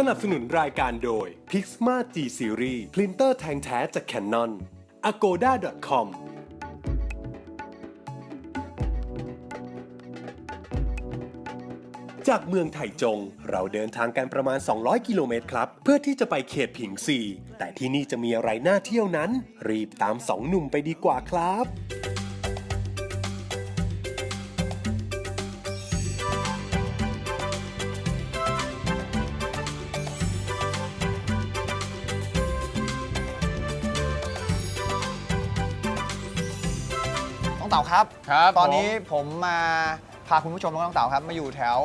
สนับสนุนรายการโดย Pixma G Series พรินเตอร์แทงแท้จาก Canon agoda.com จากเมืองไถจง เราเดินทางกันประมาณ 200 กิโลเมตรครับ เพื่อที่จะไปเขตผิงซี แต่ที่นี่จะมีอะไรน่าเที่ยวนั้น รีบตามสองหนุ่มไปดีกว่าครับ องเต๋าครับ ครับตอนนี้ผมผมมาพาคุณผู้ชมและน้องเต๋าครับ มาอยู่แถว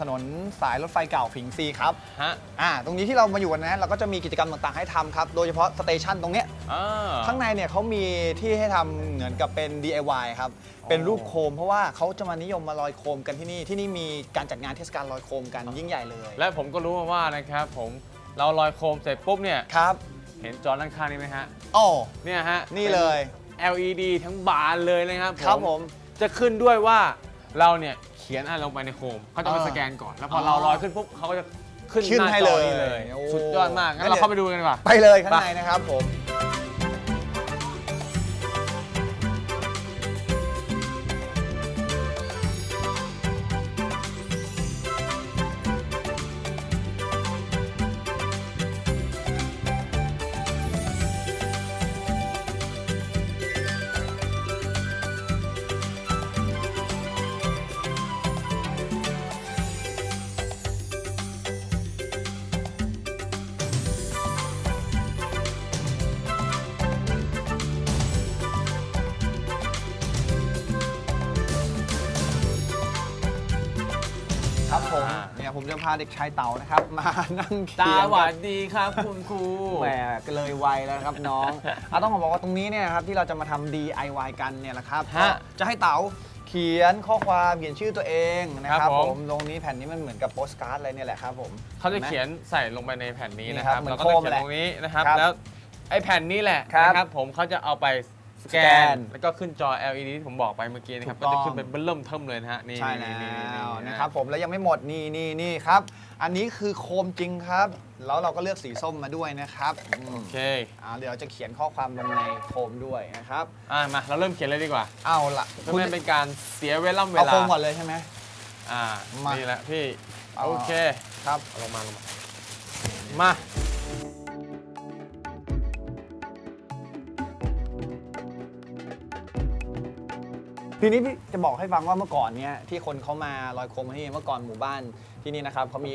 ถนนสายรถไฟเก่าผิงซีครับฮะ อ่าตรงนี้ที่เรามาอยู่กันนะเราก็จะมีกิจกรรมต่างๆให้ทำครับ โดยเฉพาะสเตชันตรงเนี้ย อ่า ข้างในเนี่ยเขามีที่ให้ทำเหมือนกับเป็น DIY ครับ เป็นรูปโคม เพราะว่าเขาจะมานิยมมาลอยโคมกันที่นี่ ที่นี่มีการจัดงานเทศกาลลอยโคมกันยิ่งใหญ่เลย และผมก็รู้มาว่านะครับผมเราลอยโคมเสร็จปุ๊บเนี่ย ครับ เห็นจอด้านข้างนี้ไหมฮะ โอ้ เนี่ยฮะนี่เลยเป็น LED ทั้งบานเลยนะครับครับผมจะขึ้นด้วยว่าเราเนี่ยเขียนอะไรลงไปในโคมเขาจะมาอ่าสแกนก่อน แล้วพอออเราลอยขึ้นปุ๊บเขาก็จะขึ้นขึ้นหน้าให้จเลอยนี่เลยโอ้สุดยอดมากงั้งั้นนเราเข้าไปดูกันดีกว่าไปเลยข้างไปในนะครับผม ผมอ่าเนี่ยผมจะพาเด็กชายเต๋านะครับ มานั่งตาเขียนหกัวับดดีครับ คุณครู แหมก็เลยวัยแล้วนะครับน้องอะต้องบอกว่าตรงนี้เนี่ยนะครับที่เราจะมาทำ DIY กันเนี่ยแหละครับฮะก็จะให้เต๋าเขียนข้อความเขียนชื่อตัวเองนะคครัรับบผมผมตรงนี้แผ่นนี้มันเหมือนกับโปสการ์ดอะไรเนี่ยแหละครับผมเขาจะห็นไหม เขียนใส่ลงไปในแผ่นนี้นี่นะคครัรับบเหมือนแล้วก็จะโคมเขียนแหละตรงนี้นะครับ ครับแล้วไอ้แผ่นนี้แหละครับ นะครับ ผมเขาจะเอาไป สแกสแกนนแล้วก็ขึ้นจอ LED ที่ผมบอกไปเมื่อกี้นะครับ ถูก็กต้อง จะขึ้นเป็นเบิ่มเทิมเลยนะฮะ นี่ใช่นี่แล้นี่นี่วนี่นะครับผมแล้วยังไม่หมดนี่นี่นี่ครับ อันนี้คือโคมจริงครับ แล้วเราก็เลือกสีส้มมาด้วยนะครับอืมโอเค อ่าเดี๋ยวเราจะเขียนข้อความลงในโคมด้วยนะครับ อะ มา เราเริ่มเขียนเลยดีกว่าเอาล่ะเพื่อไม่ให้เป็นการเสียเวลาเวเอาลาโคมก่อนเลยใช่ไหม อ่ามานี่แหละพี่ เอา โอเค ครับ เอาลงมาลงมา มา ทีนี้พี่จะบอกให้ฟังว่าเมื่อก่อนเนี่ยที่คนเขามาลอยโคมที่นี่เมื่อก่อนหมู่บ้านที่นี่นะครับเขามี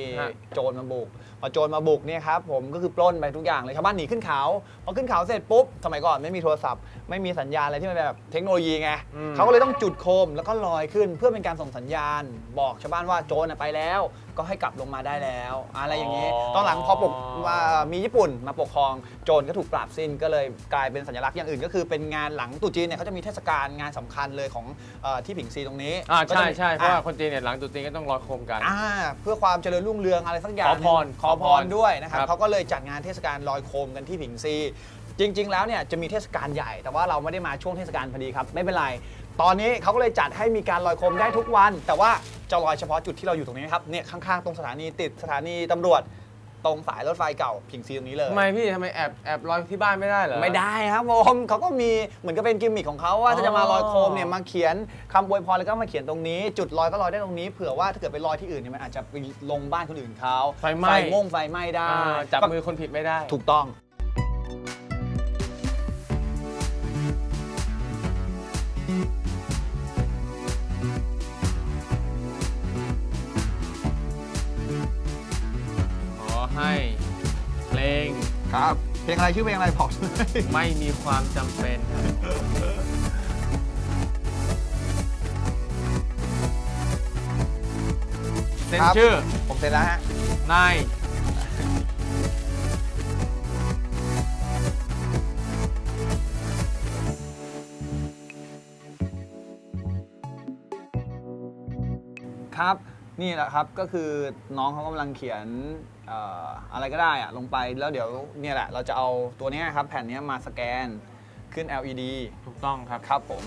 โจรมาบุกพอโจรมาบุกเนี่ยครับผมก็คือปล้นไปทุกอย่างเลยชาวบ้านหนีขึ้นเขาพอขึ้นเขาเสร็จปุ๊บสมัยก่อนไม่มีโทรศัพท์ ไม่มีสัญญาณอะไรที่มันแบบเทคโนโลยีไงเขาก็เลยต้องจุดโคมแล้วก็ลอยขึ้นเพื่อเป็นการส่งสัญญาณ บอกชาวบ้านว่าโจรน่ะไปแล้ว ก็ให้กลับลงมาได้แล้ว อะไรอย่างนี้ตอนหลังพอปกว่ามีญี่ปุ่นมาปกครองโจรก็ถูกปราบสิ้นก็เลยกลายเป็นสัญลักษณ์อย่างอื่น ก็คือเป็นงานหลังตรุษจีนเนี่ยเขาจะมีเทศกาลงานสำคัญเลยของเออที่ผิงซีตรงนี้อ่าก็ใช่จะมีใช่เพราะว่าอ่คนจีนเนี่ยหลังตรุษจีนก็ต้องลอยโคมกัน อ่าเพื่อความเจริญรุ่งเรืองอะไรสักอย่างขอพรขอพรด้วยนะครับครับ เขาก็เลยจัดงานเทศกาลลอยโคมกันที่ผิงซี จริง ๆ แล้วเนี่ยจะมีเทศกาลใหญ่ แต่ว่าเราไม่ได้มาช่วงเทศกาลพอดีครับไม่เป็นไร ตอนนี้เขาก็เลยจัดให้มีการลอยโคมได้ทุกวัน แต่ว่า จะลอยเฉพาะจุดที่เราอยู่ตรงนี้นะครับเนี่ยข้างๆตรงสถานีติดสถานีตำรวจ ตรงสายรถไฟเก่าผิงซีตรงนี้เลย ทำไมพี่ทำไมแอบแอบลอยที่บ้านไม่ได้เหรอ ไม่ได้ครับผมเขาก็มีเหมือนกับเป็นกิมมิคของเขาว่าอ๋อ ถ้าจะมาลอยโคมเนี่ยมาเขียนคำอวยพรแล้วก็มาเขียนตรงนี้ จุดลอยก็ลอยได้ตรงนี้เผื่อว่าถ้าเกิดไปลอยที่อื่นเนี่ยมันอาจจะไปลงบ้านคนอื่นเขาไฟไหม้ไฟม่งไฟไหม้ได้อ่าจับก็มือคนผิดไม่ได้ ถูกต้อง ครับ เพลงอะไรชื่อเพลงอะไรบอกด้วยไม่มีความจำเป็นเซ็นครับชื่อผมเสร็จแล้วฮะ นายครับ นี่แหละครับก็คือน้องเขากำลังเขียนเอ่ออะไรก็ได้อะลงไปแล้วเดี๋ยวเนี่ยแหละเราจะเอาตัวเนี้ยครับแผ่นเนี้ยมาสแกนขึ้น LED ถูกต้องครับ ครับผม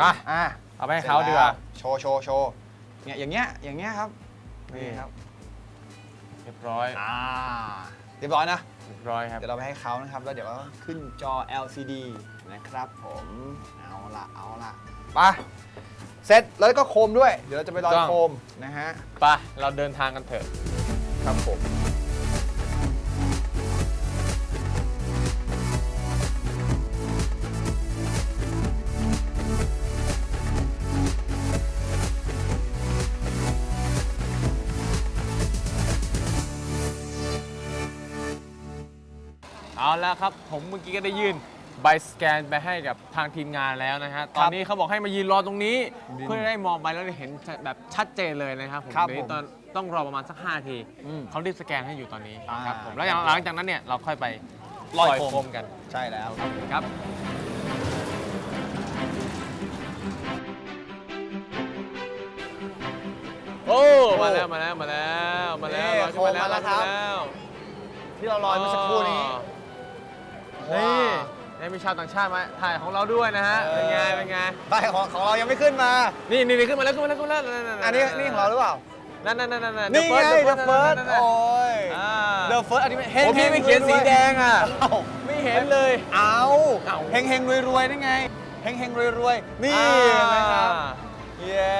มาอะเอาไปให้เขาดีกว่าโชว์โชว์โชว์เนี่ยอย่างเงี้ยอย่างเงี้ยครับนี่ นี่ครับ เรียบร้อย อ่าเรียบร้อยนะ เรียบร้อยครับเดี๋ยวเราไปให้เขานะครับ แล้วเดี๋ยวเราขึ้นจอ LCD นะครับผม เอาละเอาละไปเสร็จแล้วก็โคมด้วย เดี๋ยวเราจะไปลอยต้องโคมนะฮะ ไปเราเดินทางกันเถอะ ครับผม เอาแล้วครับ ผมเมื่อกี้ก็ได้ยื่นใบสแกนไปให้กับทางทีมงานแล้วนะฮะ ตอนนี้เขาบอกให้มายืนรอตรงนี้ เพื่อได้มองไปแล้วได้เห็นแบบชัดเจนเลยนะครับผมครับเดี๋ยวผมตอนต้องรอประมาณสัก5ทีอืมเขารีบสแกนให้อยู่ตอนนี้อ่า ครับผมแล้วหลังจากนั้นเนี่ยเราค่อยไปลอยโคมมกันใช่แล้วครับครับ โอ้มาแล้วมาแล้วมาแล้วมาแล้วนี่ลอยขึ้นมาแล้วโคมมาแล้วครับอยขึ้นมาแล้วที่เราลอยเมื่อสักครู่นี้ นี่นี่มีชาวต่างชาติมาถ่ายของเราด้วยนะฮะ เป็นไง เป็นไงใบของของเรายังไม่ขึ้นมานี่นี่นี่ขึ้นมาแล้วขึ้นมาแล้วขึ้นมาแล้วอันนี้นี่ของเราหรือเปล่า นั่นนั่นนั่นนั่นนี่ไง The First โอ้ย The First อันนี้เห็นพี่ไม่เขียนสีแดงอะเอ้าไม่เห็นเลย เอาเอ้าเฮงเฮงรวยรวยๆนี่ไง เฮงเฮงรวยรวยๆนี่นะครับเย้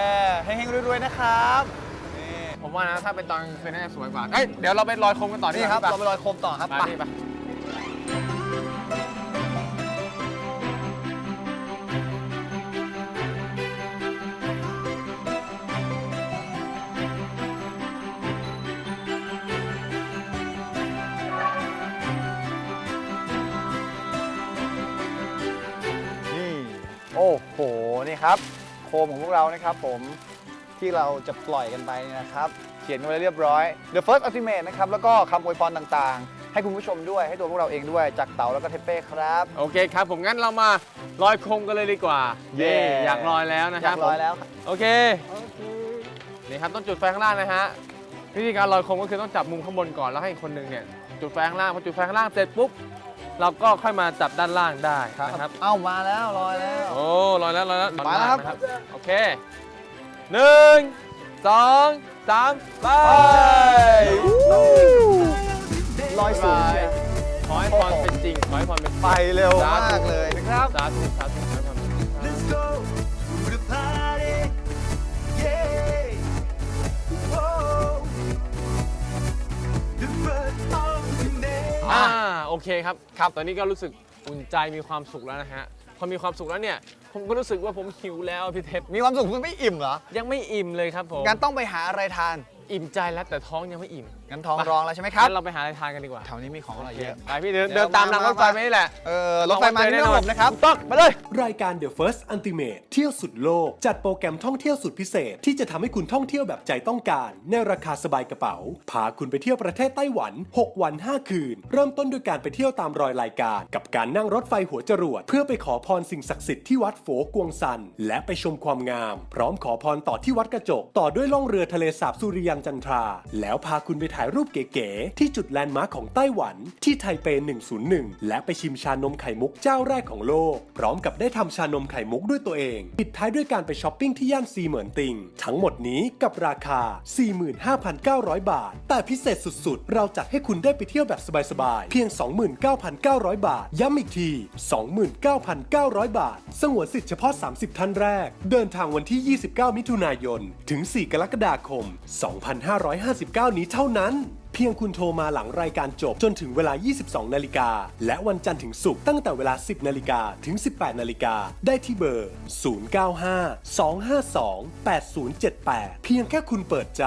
เฮงเฮงรวยรวยๆนะครับนี่ผมว่านะถ้าเป็นตอนกลางคืนน่าจะสวยกว่าเอ้ยเดี๋ยวเราไปลอยโคมกันต่อดีนี่กว่าครับพี่เราไปลอยโคมต่อครับไป โอ้โหนี่ครับ โคมของพวกเรานะครับผมที่เราจะปล่อยกันไปนะครับ เขียนกันไว้เรียบร้อย The First Ultimate นะครับ แล้วก็คำอวยพรต่างๆ ให้คุณผู้ชมด้วยให้ตัวพวกเราเองด้วย จากเต๋าแล้วก็เทปเป้ครับ โอเคครับ ผมงั้นเรามาลอยโคมกันเลยดีกว่า เย้อยากลอยแล้วนะคอรัยาบกลอยแล้วครับ โอเคนี่ครับต้องจุดไฟข้างล่างนะฮะวิธีการลอยโคมก็คือต้องจับมุมข้างบนก่อนแล้วให้อีกคนหนึงเนี่ยจุดไฟข้างล่างพอจุดไฟข้างล่างเสร็จปุ๊บ เราก็ค่อยมาจับด้านล่างได้นะครับ เอ้ามาแล้วลอยแล้ว โอ้ลอยแล้วลอยแล้วมาแล้วครับนะโอเคหนึ่งสองสามไปลอยสูงไปขอให้พรเป็นจริงขอให้พรเป็นจริงไปเร็วมากเลยนะครับสาธุสาธุขอให้พรเป็นจริง โอเคครับครับตอนนี้ก็รู้สึกอุ่นใจมีความสุขแล้วนะฮะพอมีความสุขแล้วเนี่ย ผมก็รู้สึกว่าผมหิวแล้วพี่เทปมีความสุขคุณไม่อิ่มเหรอ ยังไม่อิ่มเลยครับผมงั้นต้องไปหาอะไรทาน อิ่มใจแล้วแต่ท้องยังไม่อิ่ม งั้นท้องร้องแล้วใช่ไหมครับงั้นเราไปหาอะไรทานกันดีกว่าแถวนี้มีของอร่อยเยอะ ไปพี่เดินเดี๋เดิยวนตามมาทางรถไฟมาไปนี่แหละ เออรถไฟมาที่ระบบนะครับต้องมาเลย รายการ The First Ultimate เที่ยวสุดโลก จัดโปรแกรมท่องเที่ยวสุดพิเศษ ที่จะทำให้คุณท่องเที่ยวแบบใจต้องการ ในราคาสบายกระเป๋า พาคุณไปเที่ยวประเทศไต้หวัน 6 วัน 5 คืน เริ่มต้นด้วยการไปเที่ยวตามรอยรายการ กับการนั่งรถไฟหัวจรวด เพื่อไปขอพรสิ่งศักดิ์สิทธิ์ที่วัดโฝกวงซัน และไปชมความงาม พร้อมขอพรต่อที่วัดกระจก ต่อด้วยล่องเรือทะเลสาบสุริยันจันทรา แล้วพาคุณไปถ่ายรูปเก๋ๆ ที่จุดแลนด์มาร์คของไต้หวัน ที่ไทเป 101 และไปชิมชานมไข่มุกเจ้าแรกของโลก พร้อมกับได้ทำชานมไข่มุกด้วยตัวเอง ปิดท้ายด้วยการไปช้อปปิ้งที่ย่านซีเหมือนติง ทั้งหมดนี้กับราคา 45,900 บาท แต่พิเศษสุดๆ เราจัดให้คุณได้ไปเที่ยวแบบสบายๆ เพียง 29,900 บาท ย้ำอีกที 29,900 บาท สงวนสิทธิ์เฉพาะ 30 ท่านแรก เดินทางวันที่ 29 มิถุนายน ถึง 4 กรกฎาคม 2559 นี้เท่านั้นเพียงคุณโทรมาหลังรายการจบจนถึงเวลา 22 นาฬิกา และวันจันทร์ถึงศุกร์ตั้งแต่เวลา 10 นาฬิกาถึง 18 นาฬิกา ได้ที่เบอร์ 095 252 8078 เพียงแค่คุณเปิดใจ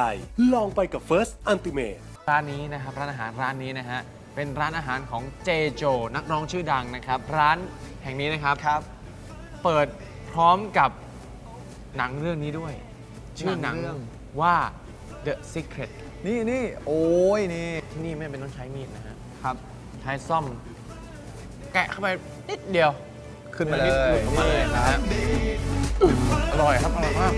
ลองไปกับ First Ultimate ร้านนี้นะครับร้านอาหารร้านนี้นะฮะเป็นร้านอาหารของเจโจ นักร้องชื่อดังนะครับ ร้านแห่งนี้นะครับครับ เปิดพร้อมกับหนังเรื่องนี้ด้วย ชื่อหนังหนังเรื่อง ว่า The Secret นี่นี่โอ้ยนี่ที่นี่ไม่เป็นต้องใช้มีดนะฮะ ครับใช้ซ่อม แกะเข้าไปนิดเดียว ขึ้นมาเลนิดหลุยดออกมาเลยนะฮะ อร่อยครับ อร่อยมาก